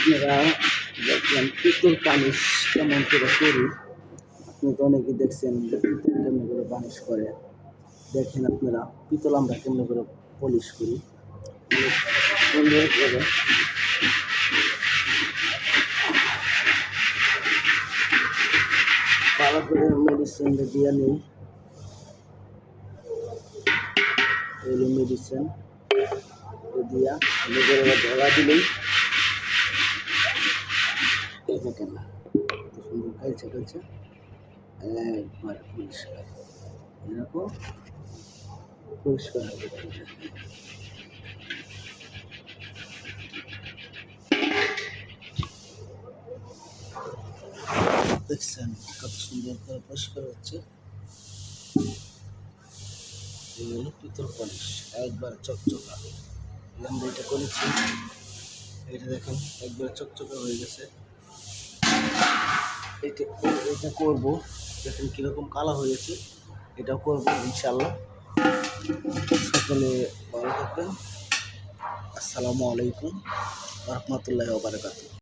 আপনারা দেখলেন পিতল পানিশ কেমন করে করি আপনি তো অনেকেই দেখছেন পিতল কেমন করে পানিশ করে। দেখেন আপনারা, পিতল আমরা কেমন করে পলিশ করি। অনেক ভালো করে মেডিসিন দিয়ে নিই। মেডিসিন দিয়া ভালো করে ধরা দিলেই এই দেখেন না। কত সুন্দর খেলছে খেলছে একবার পরিষ্কার। এরকম পরিষ্কার হবে দেখছেন কত সুন্দর করে পরিষ্কার হচ্ছে। পলিশ, একবার চকচকা। এটা করেছি। এটা দেখেন, একবার চকচকা হয়ে গেছে। এটা এটা করব। দেখুন কীরকম কালা হয়েছে এটাও করব ইনশাল্লাহ সকলে ভালো থাকবেন। আসসালামু আলাইকুম রহমতুল্লাহ বারকাতুহ।